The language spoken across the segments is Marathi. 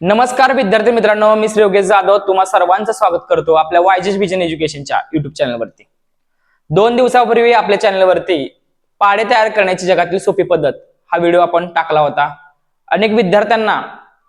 नमस्कार विद्यार्थी मित्रांनो मी श्री योगेश जाधव. तुम्हा सर्वांचं स्वागत करतो आपल्या वायजेस विजन एज्युकेशनच्या युट्यूब चॅनलवरती दोन दिवसापूर्वी आपल्या चॅनलवरती पाडे तयार करण्याची जगातील सोपी पद्धत हा व्हिडिओ आपण टाकला होता. अनेक विद्यार्थ्यांना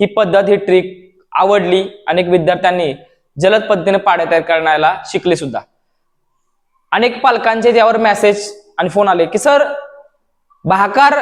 ही पद्धत ही ट्रिक आवडली. अनेक विद्यार्थ्यांनी जलद पद्धतीने पाडे तयार करण्याला शिकले सुद्धा. अनेक पालकांचे त्यावर मेसेज आणि फोन आले की सर भाकार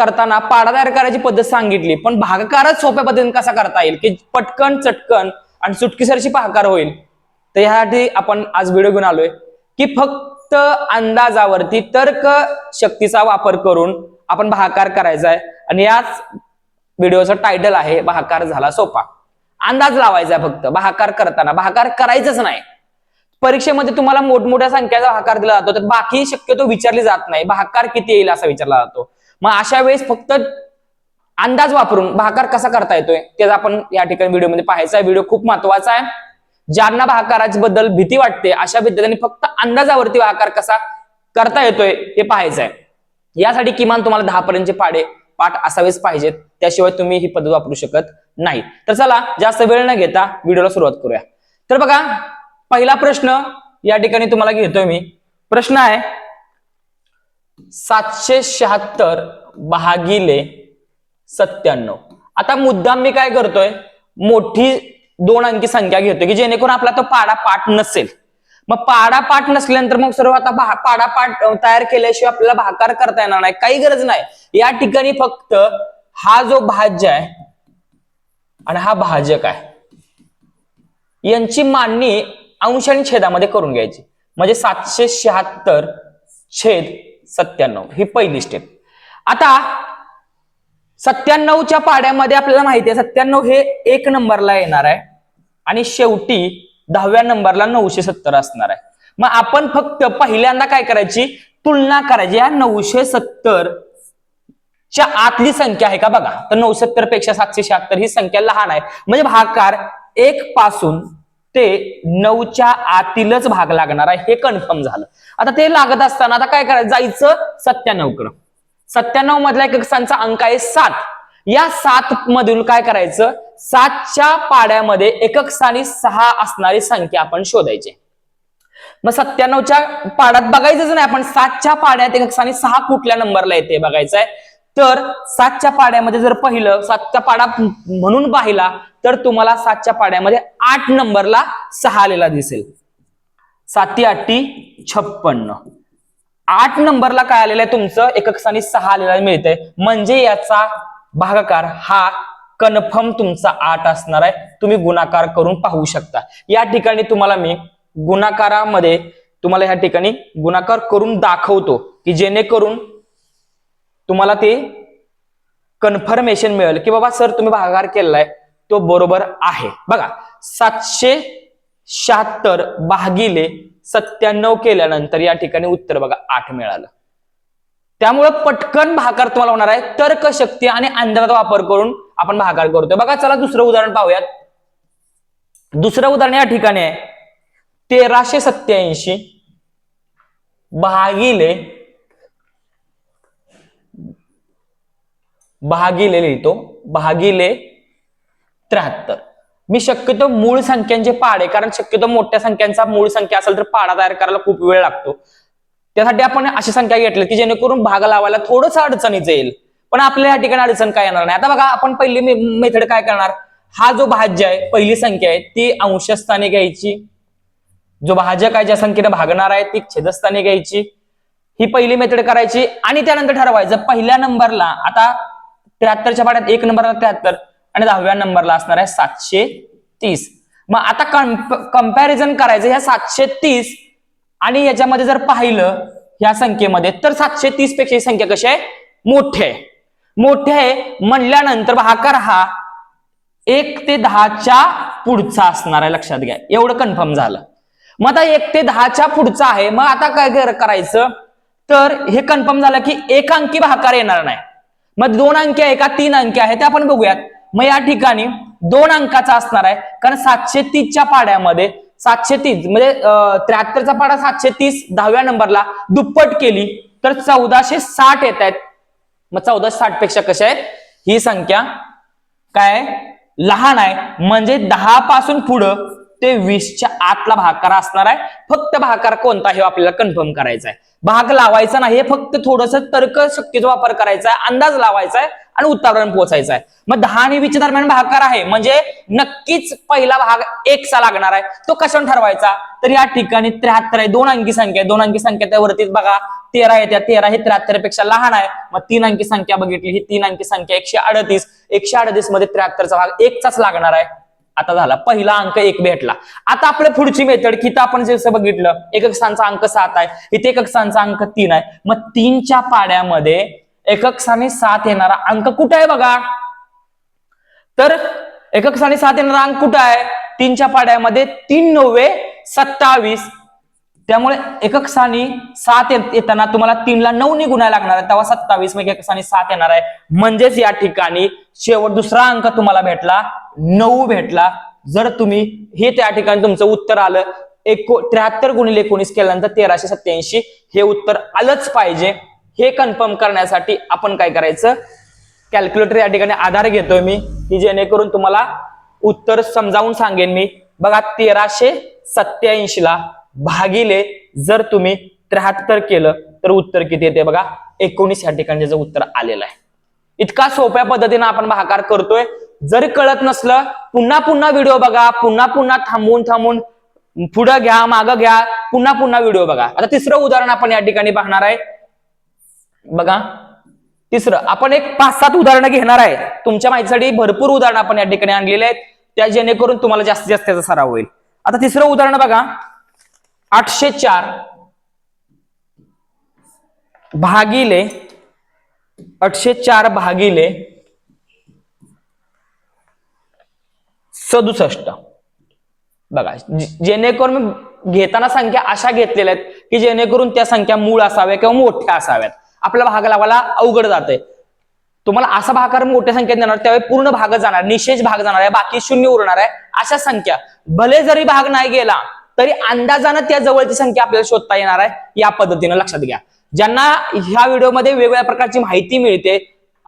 करताना पाडा तयार करायची पद्धत सांगितली. पण भागाकारच सोप्या पद्धतीने कसा करता येईल? की पटकन चटकन आणि सुटकीसरशी भाकार होईल. तर ह्यासाठी आपण आज व्हिडिओ घेऊन आलोय. की फक्त अंदाजावरती तर्क शक्तीचा वापर करून आपण भाकार करायचा आहे. आणि याच व्हिडिओचं टायटल आहे भाकार झाला सोपा. अंदाज लावायचा फक्त. भाकार करताना. भाकार करायचंच नाही. परीक्षेमध्ये तुम्हाला मोठमोठ्या संख्याचा भाकार दिला जातो. तर बाकी शक्यतो विचारली जात नाही. भाकार किती येईल असा विचारला जातो. मग अशा वेळेस फक्त अंदाज वापरून भाकार कसा करता येतोय त्याचा आपण या ठिकाणी व्हिडिओमध्ये पाहायचा आहे. व्हिडिओ खूप महत्त्वाचा आहे. ज्यांना भाकाराबद्दल भीती वाटते अशा विद्यार्थ्यांनी फक्त अंदाजावरती भाकार कसा करता येतोय हे पाहायचं आहे. यासाठी किमान तुम्हाला दहा पर्यंतचे पाडे पाठ असावेच पाहिजेत. त्याशिवाय तुम्ही ही पद्धत वापरू शकत नाही. तर चला जास्त वेळ न घेता व्हिडिओला सुरुवात करूया. तर बघा पहिला प्रश्न या ठिकाणी तुम्हाला घेतोय मी. प्रश्न आहे सातशे शहात्तर भागिले सत्त्याण्णव. आता मुद्दाम मी काय करतोय? मोठी दोन अंकी संख्या घेतोय की जेणेकरून आपला तो पाडापाठ नसेल. मग पाडा पाठ नसल्यानंतर मग सर्व आता पाडापाठ पाडा पाठ तयार केल्याशिवाय आपल्याला भाकार करता येणार नाही. काही गरज नाही. या ठिकाणी फक्त हा जो भाज्य आहे आणि हा भाजक आहे यांची मांडणी अंश आणि छेदामध्ये करून घ्यायची. म्हणजे सातशे शहात्तर छेद सत्त्याण्णव ही पहिली स्टेप आता सत्त्याण्णवच्या पाड्यामध्ये आपल्याला माहिती आहे सत्त्याण्णव हे एक नंबरला येणार आहे. आणि शेवटी दहाव्या नंबरला नऊशे सत्तर असणार आहे. मग आपण फक्त पहिल्यांदा काय करायची? तुलना करायची. या नऊशे सत्तर च्या आतली संख्या आहे का बघा? तर नऊसत्तरपेक्षा सातशे शहात्तर ही संख्या लहान आहे. म्हणजे भागाकार एक पासून ते नऊच्या आतीलच भाग लागणार आहे. हे कन्फर्म झालं. आता ते लागत असताना आता काय करायचं? जायचं सत्त्याण्णव कडं. सत्त्याण्णव मधल्या एककांचा अंक आहे सात. या सात मधून काय करायचं? सातच्या पाड्यामध्ये एकक स्थानी सहा असणारी संख्या आपण शोधायची. मग सत्त्याण्णवच्या पाड्यात बघायचंच नाही आपण सातच्या पाड्यात एकक स्थानी सहा कुठल्या नंबरला येते बघायचं आहे तर सातच्या पाड्यामध्ये जर पाहिलं सातच्या पाडा म्हणून पाहिला तर तुम्हाला सातच्या पाड्यामध्ये आठ नंबरला सहा आलेला दिसेल. साती आठी छप्पन्न. आठ नंबरला काय आलेलं आहे तुमचं? एकक स्थानी सहा आलेला मिळतंय. म्हणजे याचा भागाकार हा कन्फर्म तुमचा आठ असणार आहे. तुम्ही गुणाकार करून पाहू शकता. या ठिकाणी तुम्हाला मी गुणाकारामध्ये तुम्हाला या ठिकाणी गुणाकार करून दाखवतो की जेणेकरून तुम्हाला ते कन्फर्मेशन मिळेल की बाबा सर तुम्ही भागाकार केलाय. तो बरोबर आहे. बघा सातशे शहात्तर भागिले सत्त्याण्णव केल्यानंतर या ठिकाणी उत्तर बघा आठ मिळालं. त्यामुळं पटकन भाकार तुम्हाला होणार आहे. तर्कशक्ती आणि अंधाराचा वापर करून आपण भाकार करतोय. बघा चला दुसरं उदाहरण पाहूयात. दुसरं उदाहरण या ठिकाणी आहे. तेराशे सत्याऐंशी भागिले भागिले लिहितो. भागिले त्र्याहत्तर. मी शक्यतो मूळ संख्यांचे पाडे कारण शक्यतो मोठ्या संख्यांचा मूळ संख्या असेल तर पाडा तयार करायला खूप वेळ लागतो. त्यासाठी आपण अशी संख्या घेतली की जेणेकरून भाग लावायला थोडस अडचणीचं येईल. पण आपल्या या ठिकाणी अडचण काय येणार नाही. आता बघा आपण पहिली मेथड काय करणार? हा जो भाज्य आहे पहिली संख्या आहे ती अंशस्थानी घ्यायची. जो भाजक आहे ज्या संख्येने भागणार आहे ती छेदस्थानी घ्यायची. ही पहिली मेथड करायची आणि त्यानंतर ठरवायचं पहिल्या नंबरला आता त्र्याहत्तरच्या पाड्यात एक नंबरला त्र्याहत्तर. आणि दहाव्या नंबरला असणार आहे सातशे तीस. मग आता कंपॅरिझन करायचं ह्या सातशे तीस आणि याच्यामध्ये जर पाहिलं ह्या संख्येमध्ये तर सातशे तीसपेक्षा ही संख्या कशी आहे? मोठी आहे. मोठी आहे म्हणल्यानंतर भाकार हा एक ते दहाच्या पुढचा असणार आहे लक्षात घ्या. एवढं कन्फर्म झालं. मग आता एक ते दहाच्या पुढचा आहे. मग आता काय करायचं? तर हे कन्फर्म झालं की एक अंकी भाकार येणार नाही. मग दोन अंकी आहे का? तीन अंकी आहे. ते आपण बघूयात. मग या ठिकाणी दोन अंकाचा असणार आहे. कारण सातशे तीसच्या पाड्यामध्ये सातशे तीस म्हणजे त्र्याहत्तरचा पाडा सातशे तीस दहाव्या नंबरला दुप्पट केली तर चौदाशे साठ येत आहेत. मग चौदाशे साठपेक्षा कशा आहेत? ही संख्या काय लहान आहे. म्हणजे दहा पासून पुढं ते वीसच्या आतला भाकार असणार आहे. फक्त भाकार कोणता हे आपल्याला कन्फर्म करायचा आहे. भाग लावायचा नाही हे फक्त थोडस तर्क शक्तीचा वापर करायचा आहे. अंदाज लावायचा आहे. आणि उत्तरापर्यंत पोहोचायचं आहे. मग दहा आणि वीसच्या दरम्यान भागकार आहे. म्हणजे नक्कीच पहिला भाग एकचा लागणार आहे. तो कशावर ठरवायचा? तर या ठिकाणी त्र्याहत्तर आहे. दोन अंकी संख्या दोन अंकी संख्या त्यावरतीच बघा. तेरा आहे. त्या तेरा हे त्र्याहत्तरपेक्षा लहान आहे. मग तीन अंकी संख्या बघितली. ही तीन अंकी संख्या एकशे अडतीस. एकशे अडतीसमध्ये त्र्याहत्तरचा भाग एकचाच लागणार आहे. आता झाला. पहिला अंक एक भेटला. आता आपल्या पुढची मेथड की आपण जसं बघितलं एकक स्थानचा अंक सात आहे. इथे एकक स्थानचा अंक तीन आहे. मग तीनच्या पाड्यामध्ये एकक सात येणारा अंक कुठे आहे बघा? तर एकक सात येणारा अंक कुठं आहे? तीनच्या पाड्यामध्ये तीन नव्वे सत्तावीस. त्यामुळे एकक सात येताना तुम्हाला तीनला नऊ नि गुणायला लागणार आहे. तेव्हा सत्तावीस मग एकक सात येणार आहे. म्हणजेच या ठिकाणी शेवट दुसरा अंक तुम्हाला भेटला. नऊ भेटला. जर तुम्ही हे त्या ठिकाणी तुमचं उत्तर आलं एको त्र्याहत्तर गुणिले एकोणीस केल्यानंतर तेराशे सत्याऐंशी हे उत्तर आलंच पाहिजे. हे कन्फर्म करण्यासाठी आपण काय करायचं? कॅल्क्युलेटर या ठिकाणी आधार घेतोय मी की जेणेकरून तुम्हाला उत्तर समजावून सांगेन मी. बघा तेराशे सत्याऐंशी ला भागिले जर तुम्ही त्र्याहत्तर केलं तर उत्तर किती येते बघा? एकोणीस या ठिकाणी त्याचं उत्तर आलेलं आहे. इतका सोप्या पद्धतीने आपण भाकार करतोय. जर कळत नसलं पुन्हा पुन्हा व्हिडिओ बघा पुन्हा पुन्हा थांबून थांबून पुढं घ्या मागं घ्या पुन्हा पुन्हा व्हिडिओ बघा. आता तिसरं उदाहरण आपण या ठिकाणी पाहणार आहे. बघा. तिसरं आपण एक पाच सात उदाहरणं घेणार आहे. तुमच्या माहितीसाठी भरपूर उदाहरणं आपण या ठिकाणी आणलेले आहेत. त्या जेणेकरून तुम्हाला जास्तीत जास्त त्याचा सराव होईल. आता तिसरं उदाहरण बघा. आठशे चार. भागिले. आठशे चार भागिले. सदुसष्ट. बघा जेणेकरून घेताना संख्या अशा घेतलेल्या आहेत की जेणेकरून त्या संख्या मूळ असाव्या किंवा मोठ्या असाव्यात. आपला भाग लावायला अवघड जाते तुम्हाला असा भागाकार मोठ्या संख्येत देणार त्यावेळी पूर्ण भाग जाणार निशेष भाग जाणार आहे बाकी शून्य उरणार आहे अशा संख्या. भले जरी भाग नाही गेला तरी अंदाजानं त्या जवळची संख्या आपल्याला शोधता येणार आहे या पद्धतीनं लक्षात घ्या. ज्यांना ह्या व्हिडिओमध्ये वेगवेगळ्या प्रकारची माहिती मिळते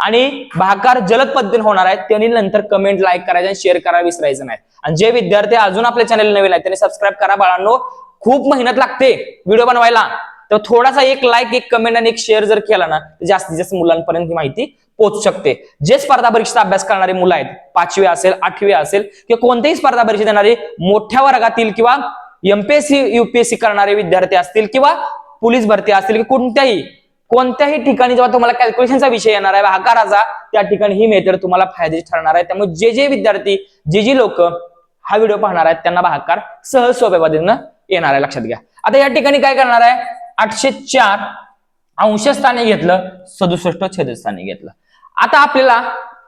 आणि भाकार जलद पद्धतीने होणार आहेत त्यांनी नंतर कमेंट लाईक करायचं आणि शेअर करायला विसरायचं नाही. आणि जे विद्यार्थी अजून आपल्या चॅनल नवीन आहेत त्यांनी सबस्क्राईब करा बाळांनो. खूप मेहनत लागते व्हिडिओ बनवायला. तर थोडासा एक लाईक एक कमेंट आणि एक शेअर जर केला ना तर जास्तीत जास्त मुलांपर्यंत ही माहिती पोहोचू शकते. जे स्पर्धा परीक्षेचा अभ्यास करणारे मुलं आहेत पाचवी असेल आठवी असेल किंवा कोणत्याही स्पर्धा परीक्षा देणारे मोठ्या वर्गातील किंवा एमपीएससी युपीएससी करणारे विद्यार्थी असतील किंवा पोलीस भरती असतील किंवा कोणत्याही कोणत्याही ठिकाणी जेव्हा तुम्हाला कॅल्क्युलेशनचा विषय येणार आहे आकाराचा त्या ठिकाणी ही मेथड तुम्हाला फायदेशीर ठरणार आहे. त्यामुळे जे जे विद्यार्थी जे जी लोक हा व्हिडिओ पाहणार आहेत त्यांना भाकार सहज सोप्या पद्धतीनं येणार आहे. लक्षात घ्या. आता या ठिकाणी काय करणार आहे? आठशे चार अंशस्थानी घेतलं सदुसष्ट छेदस्थानी घेतलं. आता आपल्याला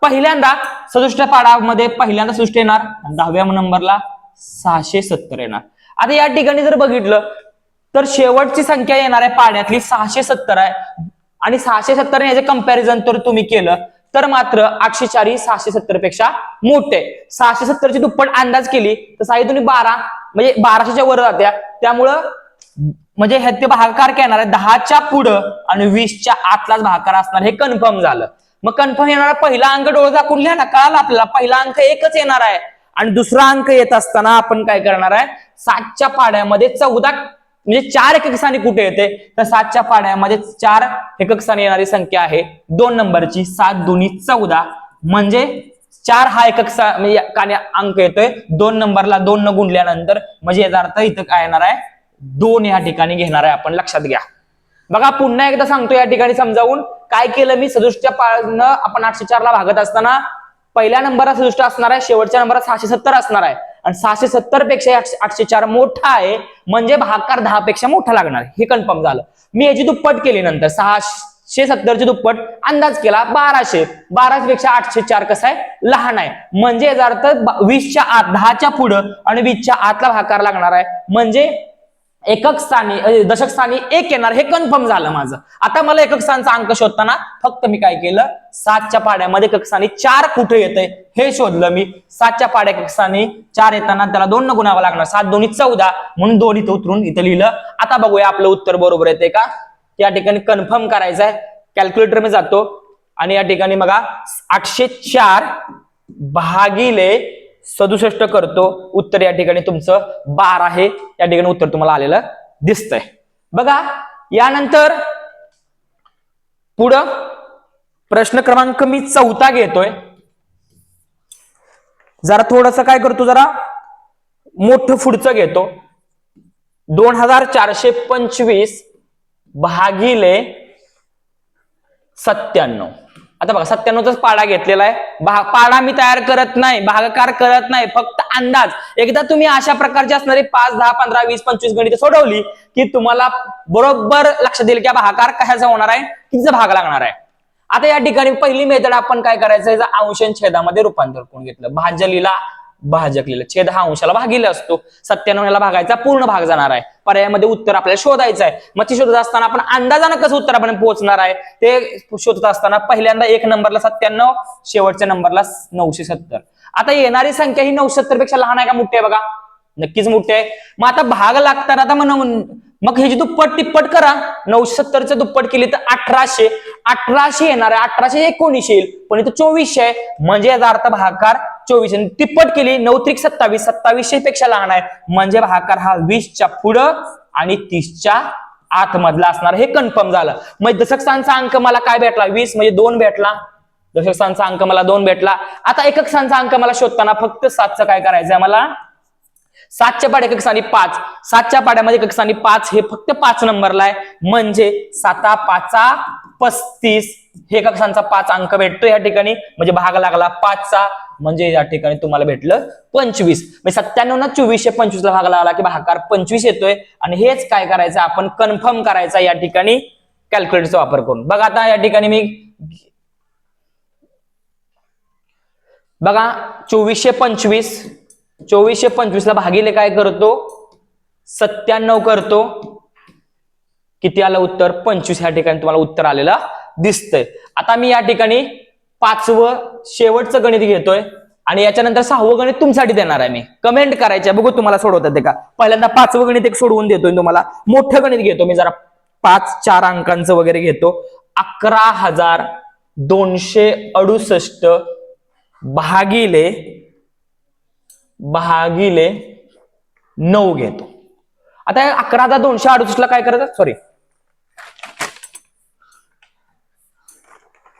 पहिल्यांदा सदुष्ट पाडामध्ये पहिल्यांदा सृष्टी येणार दहाव्या नंबरला सहाशे सत्तर येणार. आता या ठिकाणी जर बघितलं तर शेवटची संख्या येणार आहे पाण्यातली सहाशे सत्तर आहे. आणि सहाशे सत्तर याचे कंपॅरिझन तर तुम्ही केलं तर मात्र आठशे चार ही सहाशे सत्तरपेक्षा मोठे. सहाशे सत्तरची दुप्पट अंदाज केली तर साई तुम्ही बारा म्हणजे बाराशेच्या वर जात्या. त्यामुळं म्हणजे हे ते भागाकार काय येणार आहे दहाच्या पुढं आणि वीसच्या आतलाच भागाकार असणार हे कन्फर्म झालं. मग कन्फर्म येणारा पहिला अंक डोळे दाखवून लिहा ना कळाला आपल्याला? पहिला अंक एकच येणार आहे. आणि दुसरा अंक येत असताना आपण काय करणार आहे? सातच्या पाड्यामध्ये चौदा म्हणजे चार एकक स्थानी कुठे येते? तर सातच्या पाड्यामध्ये चार एकक स्थानी येणारी संख्या आहे. दोन नंबरची सात दोन्ही चौदा. म्हणजे चार हा एकक सा- म्हणजे अंक येतोय. दोन नंबरला दोन न गुणल्यानंतर म्हणजे याचा अर्थ इथं काय येणार आहे? दोन या ठिकाणी घेणार आहे आपण लक्षात घ्या. बघा पुन्हा एकदा सांगतो या ठिकाणी समजावून काय केलं मी? सदुष्टच्या पाळनं आपण आठशे चारला भागत असताना पहिल्या नंबरला सदुष्ट असणार आहे शेवटच्या नंबरला सहाशे सत्तर असणार आहे. आणि सहाशे सत्तरपेक्षा आठशे- चार मोठा आहे म्हणजे भागाकार दहा पेक्षा मोठा लागणार हे कन्फर्म झालं. मी याची दुप्पट केली नंतर सहाशे सत्तरची दुप्पट अंदाज केला बाराशे. बाराशे पेक्षा आठशे चार कसं आहे? लहान आहे. म्हणजे याचा अर्थ वीसच्या आत दहाच्या पुढं आणि वीसच्या आतला भागाकार लागणार आहे. म्हणजे एकक स्थानी दशक स्थानी एक येणार हे कन्फर्म झालं माझं. आता मला एकक स्थानचा अंक शोधताना फक्त मी काय केलं? सातच्या पाड्यामध्ये कक्षाने चार कुठे येते हे शोधलं मी. सातच्या पाड्या कक्षाने चार येताना त्याला दोन न गुणावं लागणार. सात दोन्ही चौदा म्हणून दोन इथं उतरून इथं लिहिलं. आता बघूया आपलं उत्तर बरोबर येते का? या ठिकाणी कन्फर्म करायचं आहे कॅल्क्युलेटर मी जातो. आणि या ठिकाणी बघा आठशे चार भागिले सदुसष्ट करतो. उत्तर या ठिकाणी तुमचं बारा आहे. या ठिकाणी उत्तर तुम्हाला आलेलं दिसतंय. बघा यानंतर पुढं प्रश्न क्रमांक मी चौथा घेतोय. जरा थोडस काय करतो जरा मोठं पुढचं घेतो. दोन हजार चारशे पंचवीस भागिले सत्त्याण्णव. आता बघा सत्त्याण्णवचाच पाडा घेतलेला आहे. पाडा मी तयार करत नाही भागाकार करत नाही फक्त अंदाज. एकदा तुम्ही अशा प्रकारची असणारी पाच दहा पंधरा वीस पंचवीस गणित सोडवली की तुम्हाला बरोबर लक्षात येईल की भागाकार कशाचा होणार आहे कितीचा भाग लागणार आहे. आता या ठिकाणी पहिली मेथड आपण काय करायचं अंश छेदामध्ये रूपांतर करून घेतलं. भाजलीला भाजकलेलं. छेद हा अंशाला भागिले असतो. सत्त्याण्णव याला भागायचा पूर्ण भाग जाणार आहे. पर्यायामध्ये उत्तर आपल्याला शोधायचं आहे मग ती शोधत असताना आपण अंदाजानं कसं उत्तर आपण पोहोचणार आहे? ते शोधत असताना पहिल्यांदा एक नंबरला सत्त्याण्णव शेवटच्या नंबरला नऊशे सत्तर. आता येणारी संख्या ही नऊशे सत्तरपेक्षा लहान आहे का? मोठी आहे बघा. नक्कीच मोठी आहे. मग आता भाग लागताना आता म्हणून मग ह्याची दुप्पट तिप्पट करा नऊशे सत्तरचं दुप्पट केली तर अठराशे. अठराशे येणार आहे अठराशे एकोणीसशे येईल. पण इथं चोवीसशे आहे. म्हणजे याचा अर्थ भागाकार चोवीसशे. तिप्पट केली नऊ त्रिक सत्तावीस. सत्तावीसशे पेक्षा लहान आहे. म्हणजे भागाकार हा वीसच्या पुढं आणि तीसच्या आतमधला असणार. हे कन्फर्म झालं. मग दशकस्थानचा अंक मला काय भेटला? वीस म्हणजे दोन भेटला. दशकस्थानचा अंक मला दोन भेटला. आता एकक स्थानचा अंक मला शोधताना फक्त सातचं काय करायचंय? मला सातच्या पाड्या एकक पाच. सातच्या पाड्यामध्ये एकक पाच हे फक्त पाच नंबरला आहे. म्हणजे साता पाचा पस्तीस हे कक्षांचा पाच अंक भेटतो या ठिकाणी. म्हणजे भाग लागला पाचचा. म्हणजे या ठिकाणी तुम्हाला भेटलं पंचवीस. म्हणजे सत्त्याण्णव ना चोवीसशे पंचवीसला भाग लागला की भागाकार पंचवीस येतोय. आणि हेच काय करायचं? आपण कन्फर्म करायचा या ठिकाणी कॅल्क्युलेटरचा वापर करून. बघा आता या ठिकाणी मी बघा चोवीसशे पंचवीस. चोवीसशे पंचवीसला भागिले काय करतो? सत्त्याण्णव करतो. किती आलं उत्तर? पंचवीस या ठिकाणी तुम्हाला उत्तर आलेलं दिसतंय. आता मी या ठिकाणी पाचवं शेवटचं गणित घेतोय आणि याच्यानंतर सहावं गणित तुमच्यासाठी देणार आहे मी. कमेंट करायचे बघू तुम्हाला सोडवतात ते का? पहिल्यांदा पाचवं गणित एक सोडवून देतोय तुम्हाला. मोठं गणित घेतो. मी जरा पाच चार अंकांचं वगैरे घेतो. अकरा हजार दोनशे अडुसष्ट भागिले भागिले नऊ घेतो. आता अकरा हजार दोनशे अडुसष्टला काय करायचं सॉरी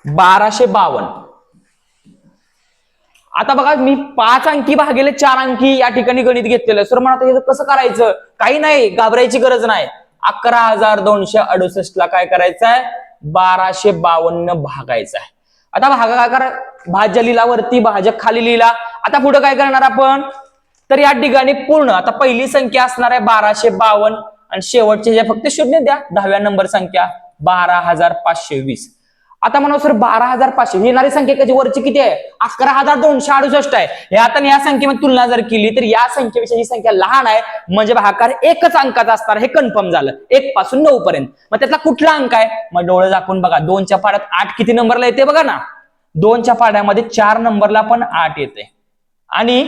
बाराशे बावन्न. आता बघा मी पाच अंकी भागिले चार अंकी या ठिकाणी गणित घेतलेलं सर म्हणा आता हे कसं करायचं? काही नाही घाबरायची गरज नाही. अकरा हजार दोनशे अडुसष्ट ला काय करायचं आहे? बाराशे बावन्न भागायचं आहे. आता भागाकार भाज्य लिहिला वरती भाजक खाली लिहिला. आता पुढे काय करणार आपण? तर या ठिकाणी पूर्ण आता पहिली संख्या असणार आहे बाराशे बावन्न. आणि शेवटचे जे फक्त शून्य द्या दहाव्या नंबर संख्या बारा हजार पाचशे वीस आता म्हणा सर बारा हजार पाचशे येणारी संख्या कधी वरची किती आहे? अकरा हजार दोनशे अडुसष्ट आहे. हे आता या संख्येमध्ये तुलना जर केली तर या संख्येपेक्षा ही संख्या लहान आहे. म्हणजे भाकार एकच अंकाचा असणार हे कन्फर्म झालं. एक पासून नऊ पर्यंत. मग त्यातला कुठला अंक आहे? मग डोळे दाखवून बघा दोनच्या पाड्यात आठ किती नंबरला येते बघा ना? दोनच्या पाड्यामध्ये चार नंबरला पण आठ येते. आणि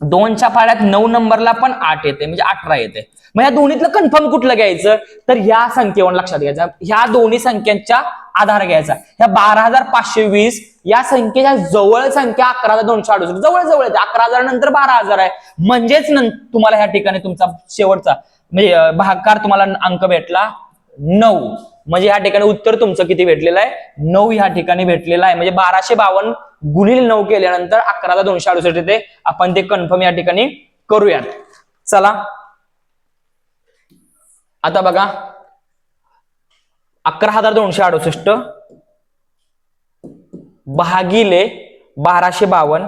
दोनच्या पाड्यात नऊ नंबरला पण आठ येते म्हणजे अठरा येते. मग या दोन्हीतलं कन्फर्म कुठलं घ्यायचं? तर ह्या संख्येवर लक्षात घ्यायचं. ह्या दोन्ही संख्यांच्या आधार घ्यायचा. ह्या बारा हजार पाचशे वीस या संख्येच्या जवळ संख्या अकरा हजार दोनशे अडुसष्ट. जवळ जवळ येते. अकरा हजार नंतर बारा हजार आहे. म्हणजेच तुम्हाला ह्या ठिकाणी तुमचा शेवटचा म्हणजे भागकार भागाकार तुम्हाला अंक भेटला नऊ. म्हणजे या ठिकाणी उत्तर तुमचं किती भेटलेलं आहे? नऊ ह्या ठिकाणी भेटलेलं आहे. म्हणजे बाराशे बावन्न गुणिले नऊ केल्यानंतर अकरा दोनशे अडुसष्ट येते. आपण ते कन्फर्म या ठिकाणी करूयात. चला. आता बघा. अकरा हजार दोनशे अडुसष्ट. भागिले बाराशे बावन्न.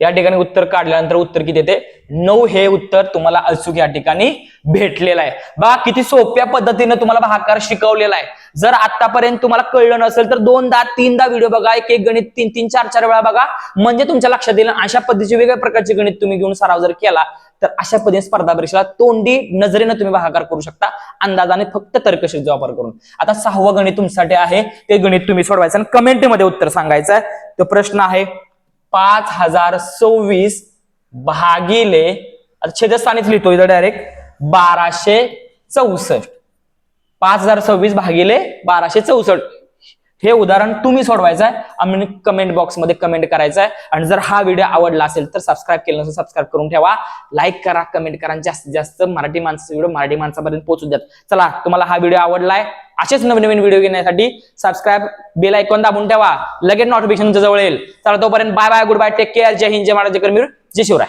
या ठिकाणी उत्तर काढल्यानंतर उत्तर किती येते? नऊ हे उत्तर तुम्हाला अचूक या ठिकाणी भेटलेलं आहे. बघा किती सोप्या पद्धतीने तुम्हाला भागाकार शिकवलेला आहे. जर आतापर्यंत तुम्हाला कळलं नसेल तर दोनदा तीनदा व्हिडिओ बघा एक एक गणित तीन तीन चार चार वेळा बघा. म्हणजे तुमच्या लक्षात येईल अशा पद्धतीचे वेगवेगळ्या प्रकारचे गणित तुम्ही घेऊन सराव जर केला तर अशा पद्धतीने स्पर्धा परीक्षेला तोंडी नजरेनं तुम्ही भागाकार करू शकता. अंदाजाने फक्त तर्कशीचा वापर करून. आता सहावं गणित तुमच्यासाठी आहे. ते गणित तुम्ही सोडवायचं आणि कमेंटमध्ये उत्तर सांगायचं आहे. तो प्रश्न आहे पाच हजार सव्वीस भागिले. आता छेदस्थानीच लिहितो इथं डायरेक्ट बाराशे चौसष्ट. पाच हजार सव्वीस भागिले बाराशे चौसष्ट. हे उदाहरण तुम्ही सोडवायचं आहे आम्ही कमेंट बॉक्समध्ये कमेंट करायचं आहे आणि जर हा व्हिडिओ आवडला असेल तर सबस्क्राईब केलं नसेल सबस्क्राईब करून ठेवा. लाईक करा कमेंट करा आणि जास्तीत जास्त मराठी माणसाचा व्हिडिओ मराठी माणसापर्यंत पोहोचू द्यात. चला तुम्हाला हा व्हिडिओ आवडलाय असेच नवीन नवीन व्हिडिओ घेण्यासाठी सबस्क्राईब बेल आयकॉन दाबून ठेवा. लगेच नोटिफिकेशन जवळ येईल. चला तोपर्यंत bye bye good bye take care जय हिंद जय महाराज जय जय शिवराय.